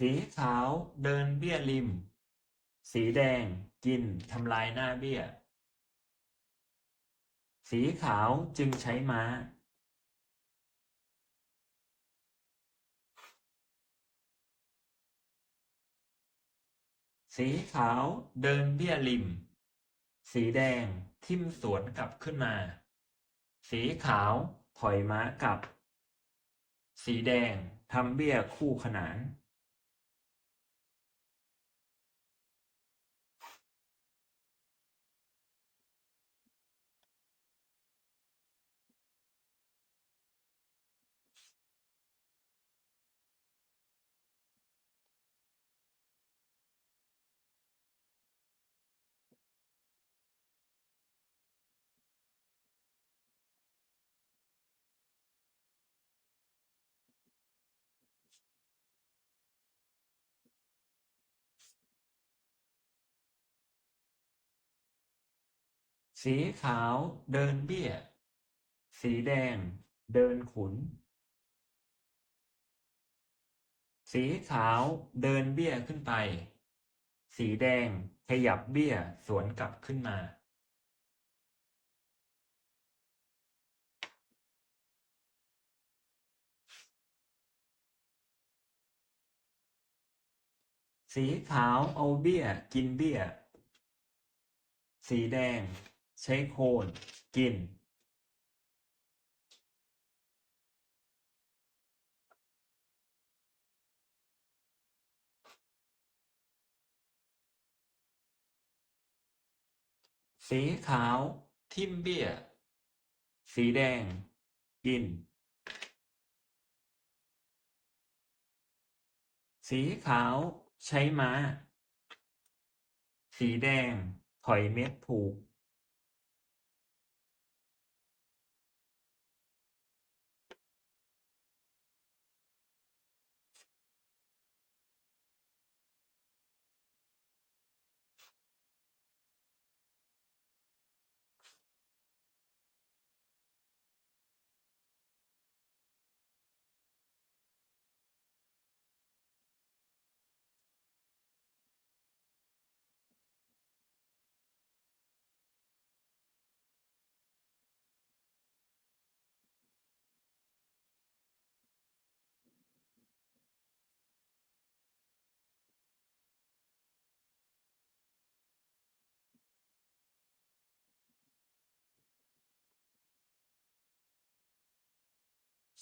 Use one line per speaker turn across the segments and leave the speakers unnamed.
สีขาวเดินเบี้ยริม สีแดงกินทำลายหน้าเบี้ย สีขาวจึงใช้ม้า สีขาวเดินเบี้ยริม สีแดงทิ่มสวนกลับขึ้นมา สีขาวถอยม้ากลับ สีแดงทำเบี้ยคู่ขนาน สีขาวเดินเบี้ย สีแดงเดินขุน สีขาวเดินเบี้ยขึ้นไป สีแดงขยับเบี้ยสวนกลับขึ้นมา สีขาวเอาเบี้ยกินเบี้ย สีแดง ใช้โคนกิน สีขาวทิมเบี้ย สีแดง กิน สีขาวใช้ม้า สีแดงถอยเม็ดผูก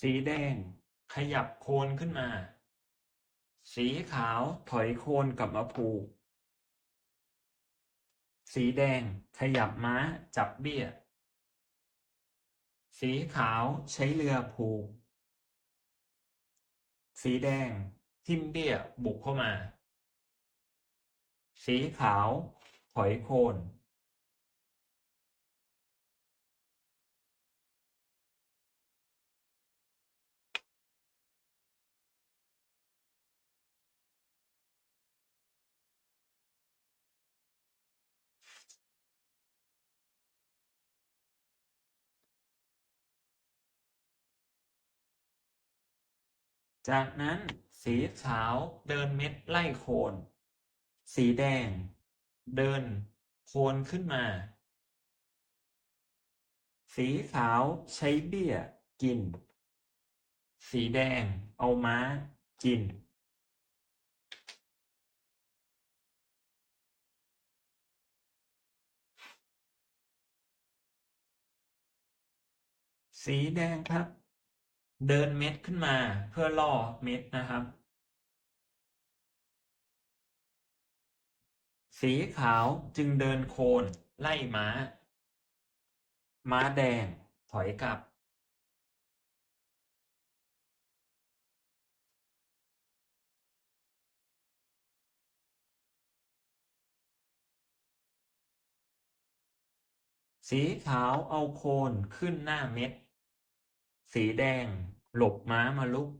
สีแดง ขยับโคนขึ้นมา สีขาวถอยโคนกลับมาผูก สีแดงขยับม้าจับเบี้ย สีขาวใช้เรือผูก สีแดงทิ่มเบี้ยบุกเข้ามา สีขาวถอยโคน จากนั้นสีขาวเดินเม็ดไล่โคน สีแดง เดิน โคนขึ้นมา สีขาวใช้เบี้ยกิน สีแดงเอาม้ากิน สีแดงครับ เดินเม็ดขึ้นมาเพื่อล่อเม็ดนะครับ สีขาวจึงเดินโคนไล่ม้า ม้าแดงถอยกลับ สีขาวเอาโคนขึ้นหน้าเม็ด สีแดง หลบม้ามาลุก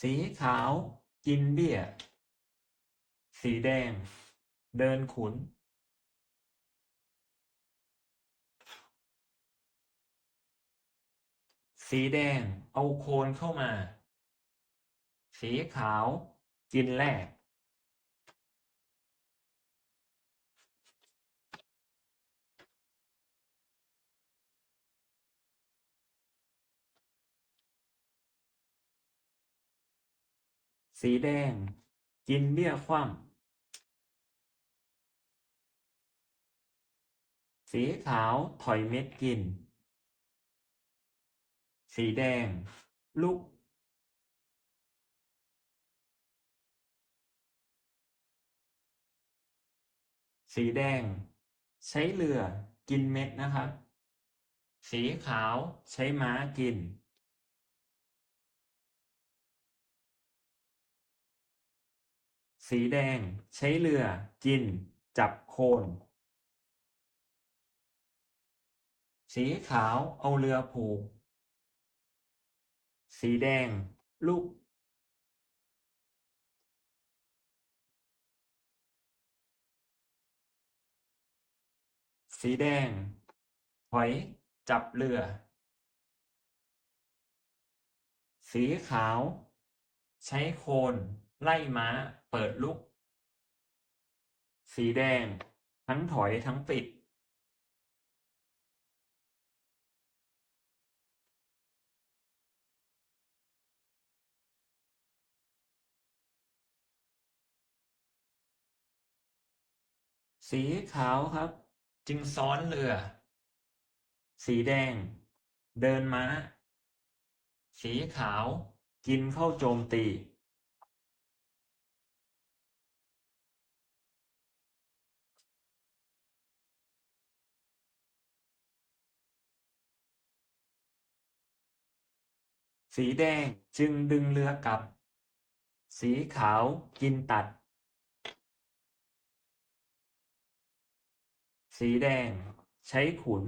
สีขาว กินเบี้ย สีแดง เดินขุน สีแดง เอาโคนเข้ามา สีขาวกินแรกสีแดง กินเบี้ยคว่ำสีขาวถอยเม็ดกิน สีแดง ลุก สีแดง ใช้เรือกินเม็ดนะครับ สีขาวใช้ม้ากิน สีแดงใช้เรือกิน จับโคน สีขาวเอาเรือผูก สีแดงลุก สีแดงถอย จับเรือ สีขาว ใช้โคน ไล่ม้า เปิดลุก สีแดง ทั้งถอยทั้งปิด สีขาวครับ จึงซ้อนเรือ สีแดง เดินม้า สีขาว กินเข้าโจมตี สีแดงจึงดึงเรือกลับ สีขาวกินตัด สีแดง ใช้ขุน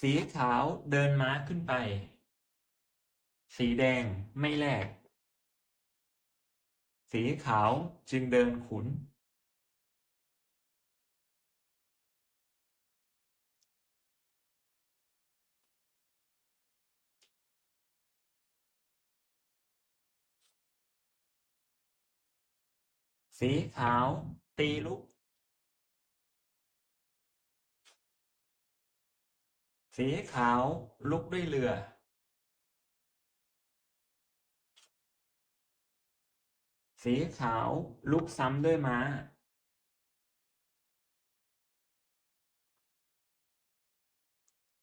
สีขาวเดินม้าขึ้นไป สีแดงไม่แลก สีขาวจึงเดินขุน สีขาว ตีลุก สีขาวลุกด้วยเรือ สีขาวลุกซ้ำด้วยม้า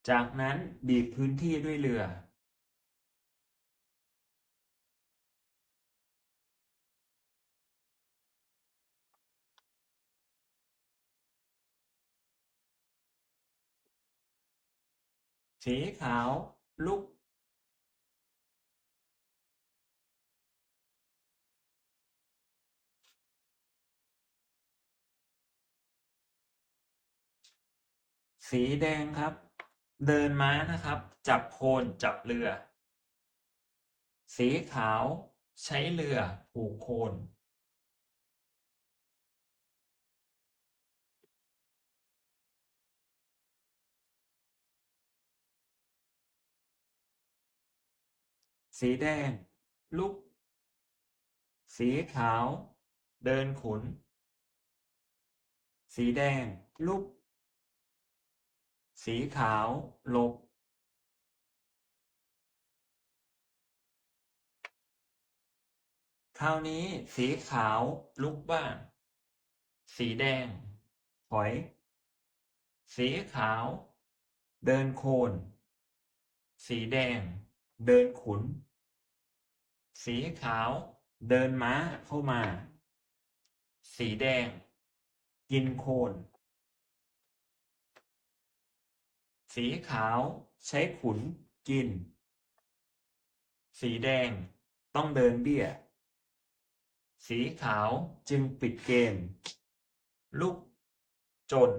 จากนั้นบีบพื้นที่ด้วยเรือ สีขาวลุกสีแดงครับ เดินม้านะครับ จับโคนจับเรือ สีขาว ใช้เรือผูกโคน สีแดง ลุก สีขาว เดินขุนสีแดง ลุก สีขาวหลบคราวนี้สีขาวลุกบ้าง สีแดง ถอย สีขาว เดินโคน สีแดง เดินขุน สีขาว เดินม้าเข้ามา สีแดง กินโคน สีขาวใช้ขุนกิน สีแดงต้องเดินเบี้ย สีขาวจึงปิดเกมลุกจน